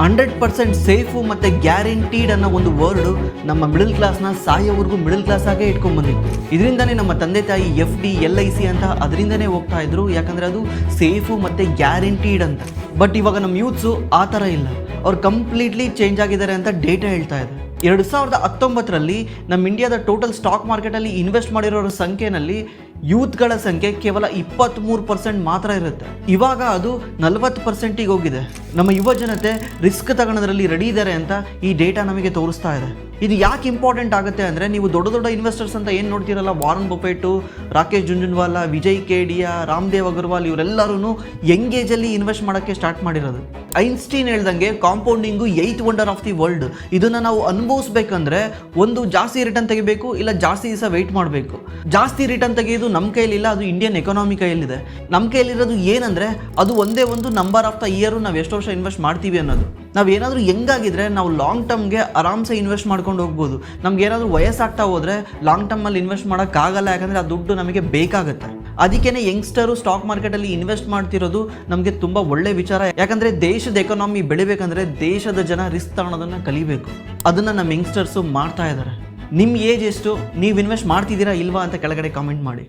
Hundred percent safe ಮತ್ತು guaranteed ಅನ್ನೋ ಒಂದು ವರ್ಡು ನಮ್ಮ ಮಿಡಲ್ ಕ್ಲಾಸ್ನ ಸಾಯೋವರೆಗೂ ಮಿಡಲ್ ಕ್ಲಾಸ್ ಆಗೇ ಇಟ್ಕೊಂಡು ಬಂದಿತ್ತು. ಇದರಿಂದನೇ ನಮ್ಮ ತಂದೆ ತಾಯಿ F D L I C ಅಂತ ಅದರಿಂದನೇ ಹೋಗ್ತಾ ಇದ್ರು. ಯಾಕಂದರೆ ಅದು ಸೇಫು ಮತ್ತು ಗ್ಯಾರಂಟೀಡ್ ಅಂತ. ಬಟ್ ಇವಾಗ ನಮ್ಮ ಯೂತ್ಸು ಆ ಥರ ಇಲ್ಲ. ಅವ್ರು ಕಂಪ್ಲೀಟ್ಲಿ ಚೇಂಜ್ ಆಗಿದ್ದಾರೆ ಅಂತ ಡೇಟಾ ಹೇಳ್ತಾ ಇದೆ ಎರಡು ಸಾವಿರದ ಹತ್ತೊಂಬತ್ತರಲ್ಲಿ ನಮ್ಮ ಇಂಡಿಯಾದ ಟೋಟಲ್ ಸ್ಟಾಕ್ ಮಾರ್ಕೆಟಲ್ಲಿ ಇನ್ವೆಸ್ಟ್ ಮಾಡಿರೋರ ಸಂಖ್ಯೆನಲ್ಲಿ ಯೂತ್ಗಳ ಸಂಖ್ಯೆ ಕೇವಲ ಇಪ್ಪತ್ತ್ಮೂರು ಪರ್ಸೆಂಟ್ ಮಾತ್ರ ಇರುತ್ತೆ. ಇವಾಗ ಅದು ನಲವತ್ತು ಪರ್ಸೆಂಟಿಗೆ ಹೋಗಿದೆ. ನಮ್ಮ ಯುವ ಜನತೆ ರಿಸ್ಕ್ ತಗೊಳೋದ್ರಲ್ಲಿ ರೆಡಿ ಇದ್ದಾರೆ ಅಂತ ಈ ಡೇಟಾ ನಮಗೆ ತೋರಿಸ್ತಾ ಇದೆ. ಇದು ಯಾಕೆ ಇಂಪಾರ್ಟೆಂಟ್ ಆಗುತ್ತೆ ಅಂದರೆ ನೀವು ದೊಡ್ಡ ದೊಡ್ಡ ಇನ್ವೆಸ್ಟರ್ಸ್ ಅಂತ ಏನು ನೋಡ್ತೀರಲ್ಲ? ವಾರನ್ ಬೊಪೇಟು ರಾಕೇಶ್ ಜುಂಜುನ್ವಾಲಾ ವಿಜಯ್ ಕೇಡಿಯಾ ರಾಮ್ದೇವ್ ಅಗರ್ವಾಲ್ ಇವರೆಲ್ಲರೂ ಯಂಗ್ ಏಜಲ್ಲಿ ಇನ್ವೆಸ್ಟ್ ಮಾಡೋಕ್ಕೆ ಸ್ಟಾರ್ಟ್ ಮಾಡಿರೋದು. ಐನ್ಸ್ಟೀನ್ ಹೇಳ್ದಂಗೆ compounding eighth wonder of the world ಇದನ್ನು ನಾವು ಅನುಭವಿಸ್ಬೇಕಂದ್ರೆ ಒಂದು ಜಾಸ್ತಿ ರಿಟರ್ನ್ ತೆಗಿಬೇಕು, ಇಲ್ಲ ಜಾಸ್ತಿ ದಿವಸ ವೆಯ್ಟ್ ಮಾಡಬೇಕು. ಜಾಸ್ತಿ ರಿಟರ್ನ್ ತೆಗೆಯೋದು ನಮ್ಮ ಕೈಲಿಲ್ಲ, ಅದು ಇಂಡಿಯನ್ ಎಕಾನಮಿ ಕೈಯಲ್ಲಿದೆ. ನಮ್ಮ ಕೈಯಲ್ಲಿರೋದು ಏನಂದರೆ ಅದು ಒಂದೇ ಒಂದು ನಂಬರ್ ಆಫ್ ದ ಇಯರು ನಾವು ಎಷ್ಟು ವರ್ಷ ಇನ್ವೆಸ್ಟ್ ಮಾಡ್ತೀವಿ ಅನ್ನೋದು. ನಾವು ಏನಾದರೂ ಹೆಂಗಾಗಿದ್ರೆ ನಾವು ಲಾಂಗ್ ಟರ್ಮ್ಗೆ ಆರಾಮ್ಸೆ ಇನ್ವೆಸ್ಟ್ ಮಾಡ್ಕೊಂಡು ಹೋಗ್ಬೋದು. ನಮ್ಗೆ ಏನಾದರೂ ವಯಸ್ಸಾಗ್ತಾ ಹೋದರೆ ಲಾಂಗ್ ಟರ್ಮಲ್ಲಿ ಇನ್ವೆಸ್ಟ್ ಮಾಡೋಕ್ಕಾಗಲ್ಲ, ಯಾಕಂದರೆ ಆ ದುಡ್ಡು ನಮಗೆ ಬೇಕಾಗುತ್ತೆ. ಅದಕ್ಕೇ ಯಂಗ್ಸ್ಟರು ಸ್ಟಾಕ್ ಮಾರ್ಕೆಟಲ್ಲಿ ಇನ್ವೆಸ್ಟ್ ಮಾಡ್ತಿರೋದು ನಮಗೆ ತುಂಬ ಒಳ್ಳೆ ವಿಚಾರ. ಯಾಕಂದರೆ ದೇಶದ ಎಕನಾಮಿ ಬೆಳಿಬೇಕಂದ್ರೆ ದೇಶದ ಜನ ರಿಸ್ಕ್ ತಗೊಳೋದನ್ನು ಕಲಿಬೇಕು. ಅದನ್ನು ನಮ್ಮ ಯಂಗ್ಸ್ಟರ್ಸು ಮಾಡ್ತಾ ಇದ್ದಾರೆ ನಿಮ್ಮ ಏಜ್ ಎಷ್ಟು? ನೀವು ಇನ್ವೆಸ್ಟ್ ಮಾಡ್ತಿದ್ದೀರಾ ಇಲ್ವಾ ಅಂತ ಕೆಳಗಡೆ ಕಾಮೆಂಟ್ ಮಾಡಿ.